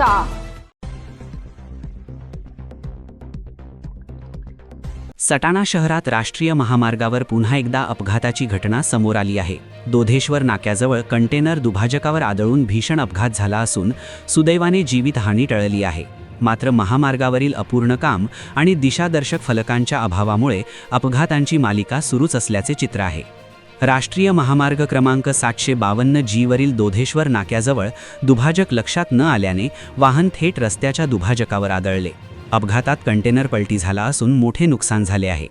घटनेचा सटाणा शहरात राष्ट्रीय महामार्गावर पुन्हा एकदा अपघाताची घटना समोर आली आहे. दोधेश्वर नाक्याजवळ कंटेनर दुभाजकावर आदळून भीषण अपघात झाला असून सुदैवाने जीवितहानी टळली आहे. मात्र महामार्गावरील अपूर्ण काम आणि दिशादर्शक फलकांच्या अभावामुळे अपघातांची मालिका सुरूच असल्याचे चित्र आहे. राष्ट्रीय महामार्ग क्रमांक सातशे बावन्न जीवरील दोधेश्वर नाक्याजवळ दुभाजक लक्षात न आल्याने वाहन थेट रस्त्याच्या दुभाजकावर आदळले. अपघातात कंटेनर पलटी झाला असून मोठे नुकसान झाले आहे.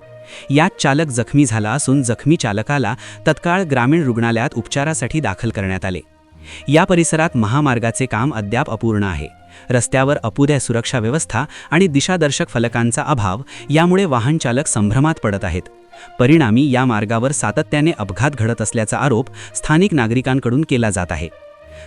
यात चालक जखमी झाला असून जखमी चालकाला तत्काळ ग्रामीण रुग्णालयात उपचारासाठी दाखल करण्यात आले. या परिसरात महामार्गाचे काम अद्याप अपूर्ण आहे. रस्त्यावर अपुऱ्या सुरक्षा व्यवस्था आणि दिशादर्शक फलकांचा अभाव यामुळे वाहन चालक संभ्रमात पडत आहेत. परिणामी या मार्गावर सातत्याने अपघात घडत असल्याचा आरोप स्थानिक नागरिकांकडून केला जात आहे.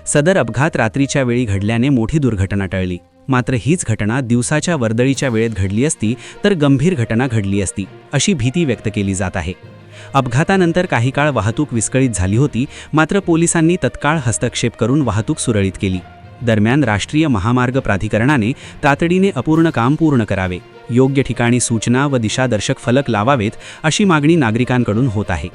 सदर अपघात रात्रीच्या वेळी घडल्याने मोठी दुर्घटना टळली. मात्र हीच घटना दिवसाच्या वर्दळीच्या वेळेत घडली असती तर गंभीर घटना घडली असती अशी भीती व्यक्त केली जात आहे. अपघातानंतर काही काळ वाहतूक विस्कळीत झाली होती मात्र पोलिसांनी तत्काळ हस्तक्षेप करून वाहतूक सुरळीत केली. दरम्यान राष्ट्रीय महामार्ग प्राधिकरणाने तातडीने अपूर्ण काम पूर्ण करावे. योग्य ठिकाणी सूचना व दिशादर्शक फलक लावावेत अशी मागणी नागरिकांकडून होत आहे.